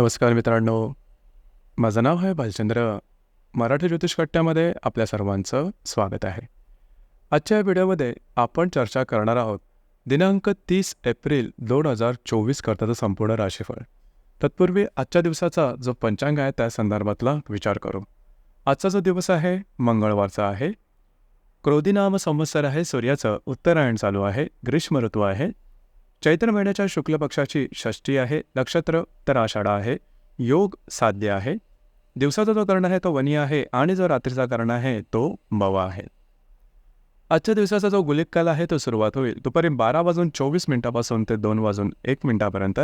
नमस्कार मित्रांनो. माझं नाव आहे भालचंद्र मराठी ज्योतिष कट्ट्यामध्ये आपल्या सर्वांचं स्वागत आहे. आजच्या या व्हिडिओमध्ये आपण चर्चा करणार आहोत दिनांक तीस एप्रिल दोन हजार चोवीस करताचं संपूर्ण राशीफळ. तत्पूर्वी आजच्या दिवसाचा जो पंचांग आहे त्या संदर्भातला विचार करू. आजचा जो दिवस आहे मंगळवारचा आहे. क्रोधी नाम संवत्सर आहे सूर्याचं उत्तरायण चालू आहे ग्रीष्म ऋतू आहे. चैत्र महिन्याच्या शुक्ल पक्षाची षष्टी आहे नक्षत्र तर आषाढा आहे योग साध्य आहे. दिवसाचा जो कर्ण आहे तो वनी आहे आणि जो रात्रीचा कर्ण आहे तो मवा आहे. आजच्या दिवसाचा जो गुलिक काल आहे तो सुरुवात होईल. दुपारी बारा वाजून चोवीस मिनिटापासून ते दोन वाजून एक मिनिटापर्यंत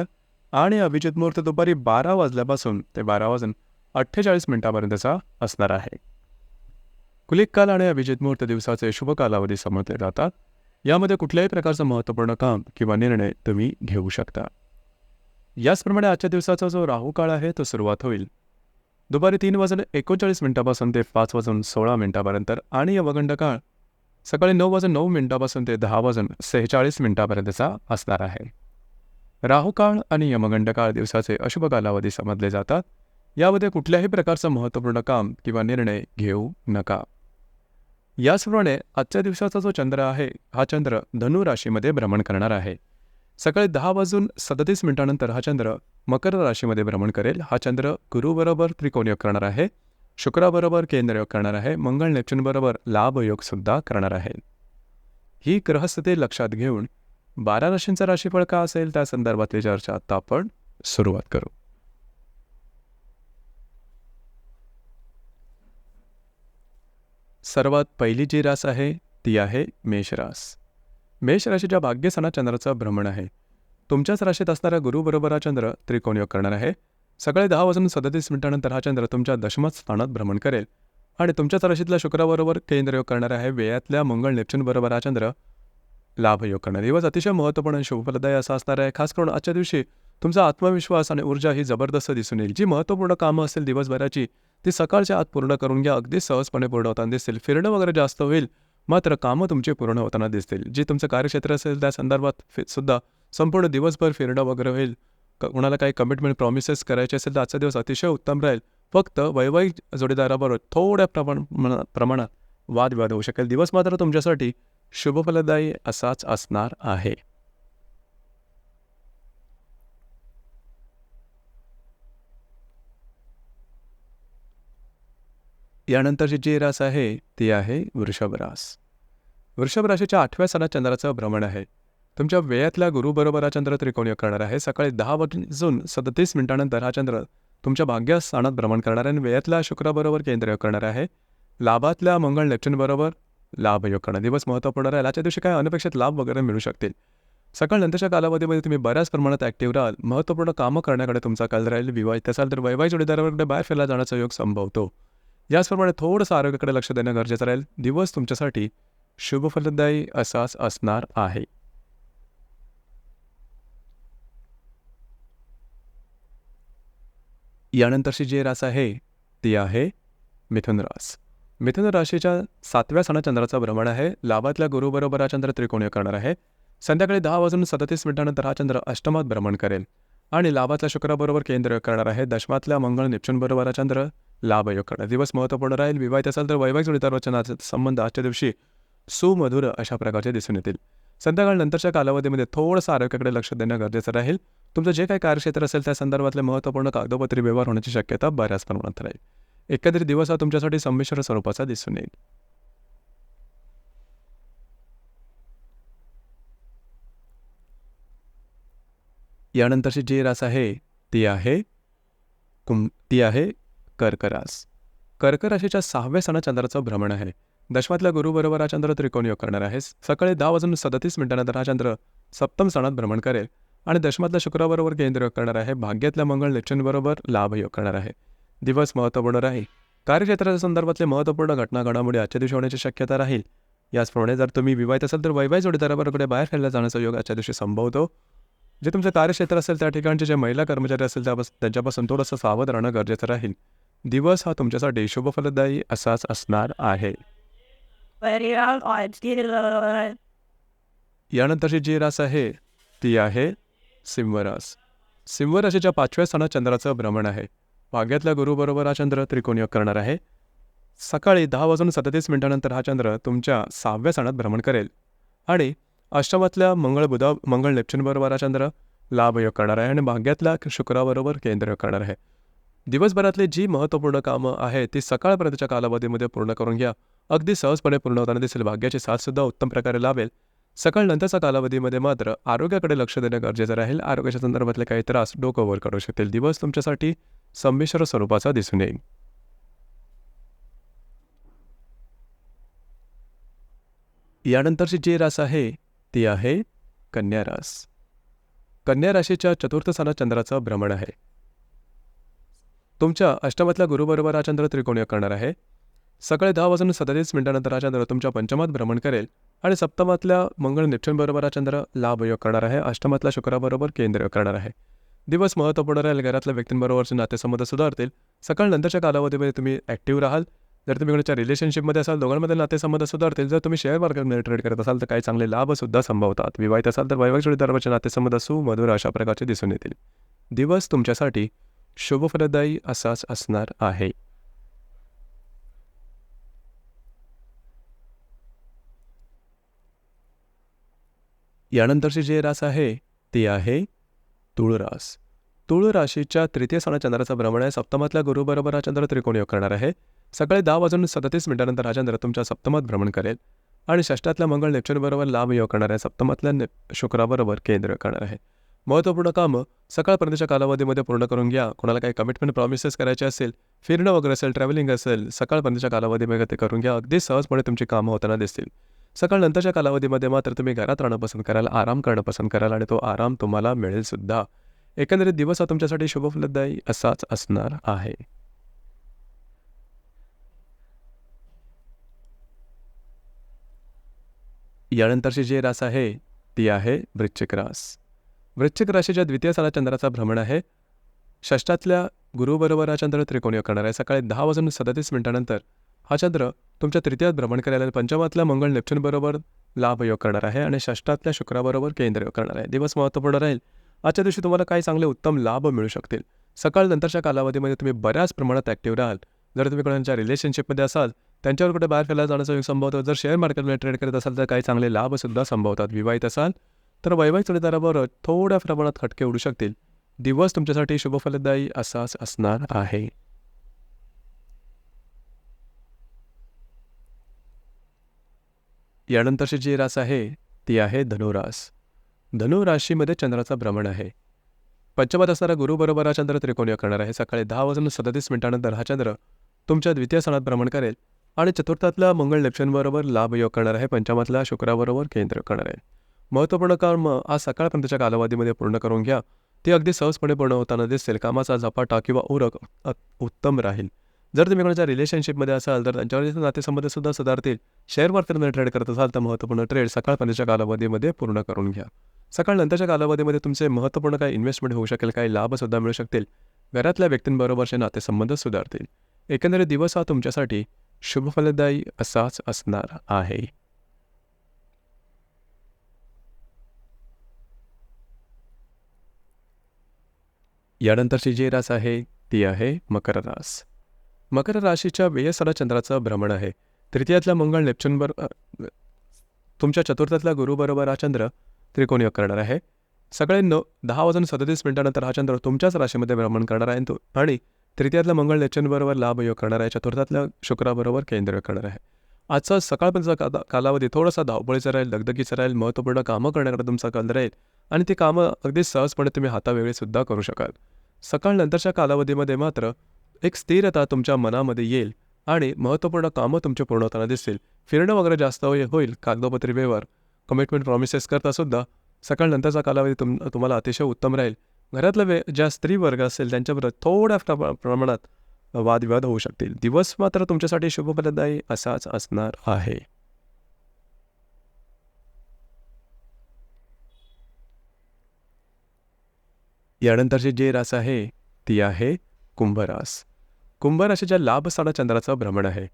आणि अभिजित मुहूर्त दुपारी बारा वाजल्यापासून ते बारा वाजून अठ्ठेचाळीस मिनिटापर्यंतचा असणार आहे. कुलिक काल आणि अभिजित मुहूर्त दिवसाचे शुभ कालावधी समजले जातात. यामध्ये कुठल्याही प्रकारचं महत्त्वपूर्ण काम किंवा निर्णय तुम्ही घेऊ शकता. याचप्रमाणे आजच्या दिवसाचा जो राहू काळ आहे तो सुरुवात होईल. दुपारी तीन वाजून एकोणचाळीस मिनिटापासून ते पाच वाजून सोळा मिनिटापर्यंत आणि यवगंड काळ सकाळी नऊ वाजून नऊ मिनिटापासून ते दहा वाजून सेहेचाळीस मिनिटापर्यंतचा असणार आहे. राहू काळ आणि यमगंड काळ दिवसाचे अशुभ कालावधी समजले जातात. यामध्ये कुठल्याही प्रकारचं महत्त्वपूर्ण काम किंवा निर्णय घेऊ नका. याचप्रमाणे आजच्या दिवसाचा जो चंद्र आहे हा चंद्र धनु राशीमध्ये भ्रमण करणार आहे. सकाळी दहा वाजून सदतीस मिनिटानंतर हा चंद्र मकर राशीमध्ये भ्रमण करेल. हा चंद्र गुरुबरोबर त्रिकोणयोग करणार आहे शुक्राबरोबर केंद्रयोग करणार आहे मंगळ नेपच्यूनबरोबर लाभयोगसुद्धा करणार आहे. ही ग्रहस्थिती लक्षात घेऊन बारा राशींचा राशीफळ का असेल त्या संदर्भातली चर्चा आता आपण सुरुवात करू. सर्वात पहिली जी रास आहे ती आहे मेषरास मेष राशीच्या भाग्यसना चंद्राचं भ्रमण आहे. तुमच्याच राशीत असणारा गुरुबरोबर हा चंद्र त्रिकोणयोग करणार आहे. सकाळी दहा वाजून सदतीस मिनिटानंतर हा चंद्र तुमच्या दशमत स्थानात भ्रमण करेल. आणि तुमच्याच राशीतल्या शुक्राबरोबर केंद्रयोग करणार आहे. वेळातल्या मंगळ नेपच्यूनबरोबर हा चंद्र लाभयोग करणार दिवस अतिशय महत्त्वपूर्ण आणि शुभफलदायी असा असणार आहे. खास करून आजच्या दिवशी तुमचा आत्मविश्वास आणि ऊर्जा ही जबरदस्त दिसून येईल. जी महत्त्वपूर्ण कामं असेल दिवसभराची ती सकाळच्या आत पूर्ण करून घ्या. अगदी सहजपणे पूर्ण होताना दिसतील फिरणं वगैरे जास्त होईल. मात्र कामं तुमची पूर्ण होताना दिसतील. जे तुमचं कार्यक्षेत्र असेल त्या संदर्भात सुद्धा संपूर्ण दिवसभर फिरणं वगैरे होईल. कोणाला काही कमिटमेंट प्रॉमिसेस करायचे असेल तर आजचा दिवस अतिशय उत्तम राहील. फक्त वैवाहिक जोडीदाराबरोबर थोड्या प्रमाण प्रमाणात वादविवाद होऊ शकेल. दिवस मात्र तुमच्यासाठी शुभफलदायी असाच असणार आहे. यानंतरची जी रास आहे ती आहे वृषभ रास. वृषभ राशीच्या आठव्या सणात चंद्राचं भ्रमण आहे. तुमच्या वेळातल्या गुरुबरोबर हा चंद्र त्रिकोणीय करणार आहे. सकाळी दहा वाजून सदतीस मिनिटानंतर हा चंद्र तुमच्या भाग्य स्थानात भ्रमण करणार आहे आणि वेळातल्या शुक्राबरोबर केंद्रयोग करणार आहे. लाभातल्या मंगळ नेपच्यूनबरोबर लाभयोग करणार. दिवस महत्त्वपूर्ण राहील. आजच्या दिवशी काय अनपेक्षित लाभ वगैरे मिळू शकतील. सकाळ नंतरच्या कालावधीमध्ये तुम्ही बऱ्याच प्रमाणात ॲक्टिव्ह राहाल. महत्त्वपूर्ण कामं करण्याकडे तुमचा कल राहील. विवाहित असाल तर वैवाहिक जोडीदाराकडे बाहेर फिरला जाण्याचा योग संभवतो. याचप्रमाणे थोडंसं आरोग्याकडे लक्ष देणं गरजेचं राहील. दिवस तुमच्यासाठी शुभफलदायी असाच असणार आहे. यानंतरची जी रास आहे ती आहे मिथुन रास. मिथुन राशीच्या सातव्या सणा चंद्राचा भ्रमण आहे. लाभातल्या गुरुबरोबर हा चंद्र त्रिकोणीय करणार आहे. संध्याकाळी दहा वाजून सदतीस मिनिटानंतर हा चंद्र अष्टमात भ्रमण करेल. आणि लाभातल्या शुक्राबरोबर केंद्र करणार आहे. दशमातल्या मंगळ नेपच्यूनबरोबर हा चंद्र लाभयोग करणार दिवस महत्त्वपूर्ण राहील. विवाहित असाल तर वैवाहिक जोडीदाराच्या संबंध आजच्या दिवशी सुमधुर अशा प्रकारचे दिसून येतील. संध्याकाळ नंतरच्या कालावधीमध्ये थोडंसं आरोग्याकडे लक्ष देणं गरजेचं राहील. तुमचं जे काही कार्यक्षेत्र असेल त्या संदर्भातले महत्त्वपूर्ण कागदोपत्री व्यवहार होण्याची शक्यता बऱ्याच प्रमाणात राहील. एकंदरीत दिवस हा तुमच्यासाठी संमिश्र स्वरूपाचा दिसून येईल. यानंतरची जी रास आहे ती आहे कुंभ ती आहे कर्करास. कर्क राशीच्या सहाव्या सणा चंद्राचं भ्रमण आहे. दशमातल्या गुरुबरोबर हा चंद्र त्रिकोणयोग करणार आहे. सकाळी दहा वाजून सदतीस मिनिटानंतर हा चंद्र सप्तम सणात भ्रमण करेल आणि दशमातल्या शुक्राबरोबर केंद्रयोग करणार आहे. भाग्यातल्या मंगळ लेच्छूंबरोबर लाभ योग करणार आहे. दिवस महत्त्वपूर्ण राहील. कार्यक्षेत्राच्या संदर्भातले महत्त्वपूर्ण घटना घडामोडी आजच्या दिवशी होण्याची शक्यता राहील. याचप्रमाणे जर तुम्ही विवाहित असाल तर वैवाहिक जोडीदाराबरोबर बाहेर फिरला जाण्याचा योग आजच्या दिवशी संभवतो. जे तुमचं कार्यक्षेत्र असेल त्या ठिकाणचे जे महिला कर्मचारी असेल त्यापासून त्यांच्यापासून थोडंसं सावध राहणं गरजेचं राहील. दिवस हा तुमच्यासाठी शुभफलदायी असाच असणार आहे. यानंतरची जी रास आहे ती आहे सिंहरास. सिंह राशीच्या पाचव्या स्थानात चंद्राचं भ्रमण आहे. भाग्यातल्या गुरुबरोबर हा चंद्र त्रिकोणीय करणार आहे. सकाळी दहा वाजून सदतीस मिनिटानंतर हा चंद्र तुमच्या सहाव्या स्थानात भ्रमण करेल. आणि अष्टमातल्या मंगळ बुधा मंगळ नेपच्यूनबरोबर हा चंद्र लाभयोग करणार आहे आणि भाग्यातल्या शुक्राबरोबर केंद्र करणार आहे. दिवसभरातली जी महत्त्वपूर्ण कामं आहेत ती सकाळपर्यंतच्या कालावधीमध्ये पूर्ण करून घ्या. अगदी सहजपणे पूर्ण होताना दिसेल. भाग्याची साथसुद्धा उत्तम प्रकारे लाभेल. सकाळ नंतरच्या कालावधीमध्ये मात्र आरोग्याकडे लक्ष देणं गरजेचं राहील. आरोग्याच्या संदर्भातले काही त्रास डोकं वर काढू शकतील दिवस तुमच्यासाठी संमिश्र स्वरूपाचा दिसून येईल. यानंतरची जी रास आहे ती आहे कन्या रास. कन्या राशीच्या चतुर्थ स्थानात चंद्राचं भ्रमण आहे. तुमच्या अष्टमातल्या गुरुबरोबर हा चंद्र योग करणार आहे. सकाळी दहा वाजून सदतीस मिनिटानंतर हा चंद्र तुमच्या पंचमात भ्रमण करेल आणि सप्तमातल्या मंगळ नेपच्यूनबरोबर हा चंद्र लाभयोग करणार आहे. अष्टमातल्या शुक्राबरोबर केंद्र योग करणार आहे. दिवस महत्त्वपूर्ण राहील. घरातल्या व्यक्तींबरोबरचे नातेसंबंध सुधारतील. सकाळ नंतरच्या कालावधीमध्ये तुम्ही ॲक्टिव्ह राहाल. जर तुम्ही कोणाच्या रिलेशनशिपमध्ये असाल दोघांमध्ये नातेसंबंध सुधारतील. जर तुम्ही शेअर मार्केटमध्ये ट्रेड करत असाल तर काही चांगले लाभसुद्धा संभवतात. विवाहित असाल तर वैवाहिक जोडीदाराचे नातेसंबंध सुमधुर अशा प्रकारचे दिसून येतील. दिवस तुमच्यासाठी शुभफलदायी असाच असणार आहे. यानंतरची जी रास आहे ती आहे तुळरास. तुळ राशीच्या तृतीय स्थानात चंद्राचा भ्रमण आहे. सप्तमातल्या गुरुबरोबर हा चंद्र त्रिकोण योग करणार आहे. सकाळी दहा वाजून सदतीस मिनिटानंतर हा चंद्र तुमच्या सप्तमात भ्रमण करेल. आणि षष्ठातल्या मंगळ नेपच्यूनबरोबर लाभ योग करणार आहे. सप्तमातल्या ने शुक्राबरोबर केंद्र करणार आहे. महत्त्वपूर्ण कामं सकाळपर्यंतच्या कालावधीमध्ये पूर्ण करून घ्या. कोणाला काही कमिटमेंट प्रॉमिसेस करायचे असेल फिरणं वगैरे असेल ट्रॅव्हलिंग असेल सकाळपर्यंतच्या कालावधीमध्ये ते करून घ्या. अगदी सहजपणे तुमची कामं होताना दिसतील. सकाळ नंतरच्या कालावधीमध्ये मात्र तुम्ही घरात राहणं पसंत कराल आराम करणं पसंत कराल आणि तो आराम तुम्हाला मिळेल सुद्धा. एकंदरीत दिवस हा तुमच्यासाठी शुभफलदायी असाच असणार आहे. यानंतरची जी रास आहे ती आहे वृश्चिक रास. वृश्चिक राशीच्या द्वितीय साला चंद्राचा भ्रमण आहे. षष्टातल्या गुरुबरोबर हा चंद्र त्रिकोणीय करणार आहे. सकाळी दहा वाजून सदतीस मिनिटानंतर हा चंद्र तुमच्या तृतीयात भ्रमण करायला आणि पंचमातल्या मंगळ नेप्च्यूनबरोबर लाभयोग करणार आहे आणि षष्टातल्या शुक्राबरोबर केंद्रयोग करणार आहे. दिवस महत्त्वपूर्ण राहील. आजच्या दिवशी तुम्हाला काही चांगले उत्तम लाभ मिळू शकतील. सकाळ नंतरच्या कालावधीमध्ये तुम्ही बऱ्याच प्रमाणात ॲक्टिव्ह राहाल. जर तुम्ही कोणाच्या रिलेशनशिपमध्ये असाल त्यांच्यावर कुठे बाहेर फिरायला जाण्याचा संभवतो जर शेअर मार्केटमध्ये ट्रेड करत असाल तर काही चांगले लाभसुद्धा संभवतात. विवाहित असाल तर वैवाहिक जोडीदाराबरोबर थोड्या प्रमाणात खटके उडू शकतील. दिवस तुमच्यासाठी शुभफलदायी असाच असणार आहे. यानंतरची जी रास आहे ती आहे धनुरास. धनुराशीमध्ये चंद्राचा भ्रमण आहे. पंचमात असणारा गुरुबरोबर हा चंद्र त्रिकोणीय करणार आहे. सकाळी दहा वाजून सदतीस मिनिटानंतर हा चंद्र तुमच्या द्वितीय सणात भ्रमण करेल आणि चतुर्थातल्या मंगळ लक्षणबरोबर लाभयोग करणार आहे. पंचमातल्या शुक्राबरोबर केंद्र करणार आहे. महत्त्वपूर्ण काम आज सकाळपर्यंतच्या कालावधीमध्ये पूर्ण करून घ्या. ते अगदी सहजपणे पूर्ण होताना दिसेल. कामाचा झपाटा किंवा उरक उत्तम राहील. जर तुम्ही कोणाच्या रिलेशनशिपमध्ये असाल तर त्यांच्यावर नातेसंबंध सुद्धा सुधारतील. शेअर मार्केटमध्ये ट्रेड करत असाल तर महत्त्वपूर्ण ट्रेड सकाळपर्यंतच्या कालावधीमध्ये पूर्ण करून घ्या. सकाळ नंतरच्या कालावधीमध्ये तुमचे महत्त्वपूर्ण काही इन्व्हेस्टमेंट होऊ शकेल काही लाभसुद्धा मिळू शकतील. घरातल्या व्यक्तींबरोबरचे नातेसंबंध सुधारतील. एकंदरीत दिवस हा तुमच्यासाठी शुभफलदायी असाच असणार आहे. यानंतरची जी रास आहे ती आहे मकर रास. मकर राशीच्या वेयसरा चंद्राचं भ्रमण आहे. तृतीयातला मंगळ नेपच्यूनबर तुमच्या चतुर्थातला गुरुबरोबर हा चंद्र त्रिकोणीय करणार आहे. सगळे नऊ दहा वाजून सदतीस मिनिटानंतर हा चंद्र तुमच्याच राशीमध्ये भ्रमण करणार आहे. तो आणि तृतीयातला मंगळ नेपच्यूनबरोबर लाभयोग करणार आहे. चतुर्थातल्या शुक्राबरोबर केंद्र करणार आहे. आजचा सकाळपर्यंतचा का कालावधी थोडासा धावपळीचा राहील दगदगीचा राहील महत्त्वपूर्ण कामं करण्याकडे तुमचा कल राहील. आणि ती कामं अगदी सहजपणे तुम्ही हातावेगळीसुद्धा करू शकाल. सकाळ नंतरच्या कालावधीमध्ये मात्र एक स्थिरता तुमच्या मनामध्ये येईल आणि महत्त्वपूर्ण कामं तुमचे पूर्ण होताना दिसतील. फिरणं वगैरे जास्त होईल कागदोपत्री व्यवहार कमिटमेंट प्रॉमिसेस करता सुद्धा सकाळ नंतरचा कालावधी तुम तुम्हाला अतिशय उत्तम राहील. घरातला वे ज्या स्त्री वर्ग असेल त्यांच्याबरोबर थोड्या प्रमाणात वादविवाद होऊ शकतील. दिवस मात्र तुमच्यासाठी शुभफलदायी असाच असणार आहे. यानंतरची जे रास आहे ती आहे कुंभरास. कुंभराशीच्या लाभस्थाना चंद्राचं भ्रमण आहे.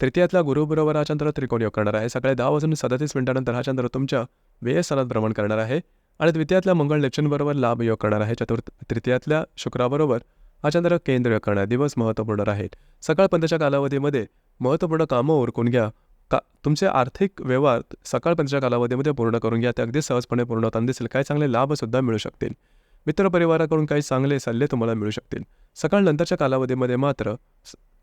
तृतीयातला गुरुबरोबर हा चंद्र त्रिकोण योग करणार आहे. सकाळी दहा वाजून सदतीस मिनिटानंतर हा चंद्र तुमच्या व्ययस्थानात भ्रमण करणार आहे. आणि द्वितीयातल्या मंगळ नेपच्यूनबरोबर लाभ योग करणार आहे. चतुर्थ तृतीयातल्या शुक्राबरोबर हा चंद्र केंद्र योग करणार दिवस महत्त्वपूर्ण राहील सकाळपर्यंतच्या कालावधीमध्ये महत्त्वपूर्ण कामं ओरकून घ्या. का तुमचे आर्थिक व्यवहार सकाळपर्यंतच्या कालावधीमध्ये पूर्ण करून घ्या. ते अगदी सहजपणे पूर्ण होताना दिसेल काही चांगले लाभसुद्धा मिळू शकतील. मित्रपरिवाराकडून काही चांगले सल्ले तुम्हाला मिळू शकतील. सकाळ नंतरच्या कालावधीमध्ये मात्र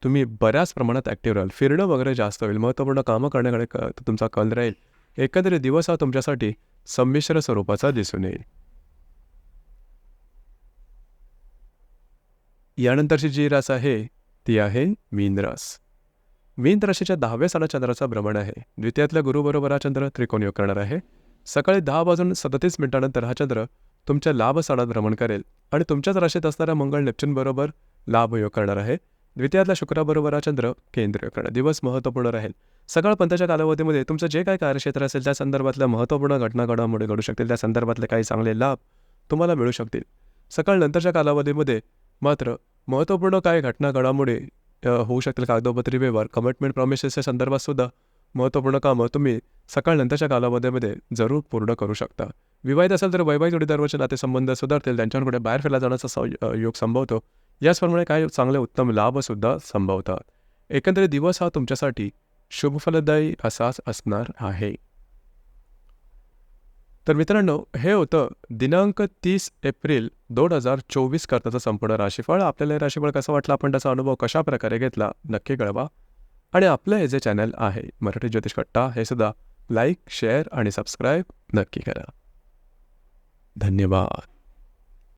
तुम्ही बऱ्याच प्रमाणात ॲक्टिव्ह राहाल. फिरणं वगैरे जास्त होईल. महत्त्वपूर्ण कामं करण्याकडे क तुमचा कल राहील. एकंदरीत दिवस हा तुमच्यासाठी संमिश्र स्वरूपाचा दिसून येईल. यानंतरची जी रास आहे ती आहे मीन रास. मीन राशीच्या दहाव्या साडा चंद्राचा भ्रमण आहे. द्वितीयातल्या गुरुबरोबर हा चंद्र त्रिकोण योग करणार आहे. सकाळी दहा वाजून सदतीस मिनिटानंतर हा चंद्र तुमच्या लाभ साडात भ्रमण करेल. आणि तुमच्याच राशीत असणाऱ्या मंगळ नेपच्यून लाभयोग लाभ योग करणार आहे. द्वितीयातल्या शुक्राबरोबर हा चंद्र केंद्रीय करणार दिवस महत्त्वपूर्ण राहील. सकाळ पंथाच्या कालावधीमध्ये तुमचं जे काही कार्यक्षेत्र असेल त्या संदर्भातल्या महत्त्वपूर्ण घटना घडामोडी घडू शकतील. त्या संदर्भातले काही चांगले लाभ तुम्हाला मिळू शकतील. सकाळ नंतरच्या कालावधीमध्ये मात्र महत्त्वपूर्ण काही घटना घडामोडी होऊ शकतील? कागदोपत्री व्यवहार कमिटमेंट प्रॉमिसेसच्या संदर्भात सुद्धा महत्त्वपूर्ण कामं तुम्ही सकाळ नंतरच्या कालावधीमध्ये जरूर पूर्ण करू शकता. विवाहित असेल तर वैवाहिक जोडीदाराचे नातेसंबंध सुधारतील त्यांच्याकडे बाहेर फिरला जाण्याचा योग संभवतो. याचप्रमाणे काही चांगले उत्तम लाभसुद्धा संभवतात. एकंदरीत दिवस हा तुमच्यासाठी शुभफलदायी असाच असणार आहे. तर मित्रांनो हे होतं दिनांक तीस एप्रिल दोन हजार चोवीस करताचं संपूर्ण राशीफळ. आपल्याला हे राशीफळ कसं वाटलं आपण त्याचा अनुभव कशा प्रकारे घेतला नक्की कळवा. आणि आपलं हे जे चॅनल आहे मराठी ज्योतिष कट्टा हे सुद्धा लाईक शेअर आणि सबस्क्राईब नक्की करा. धन्यवाद.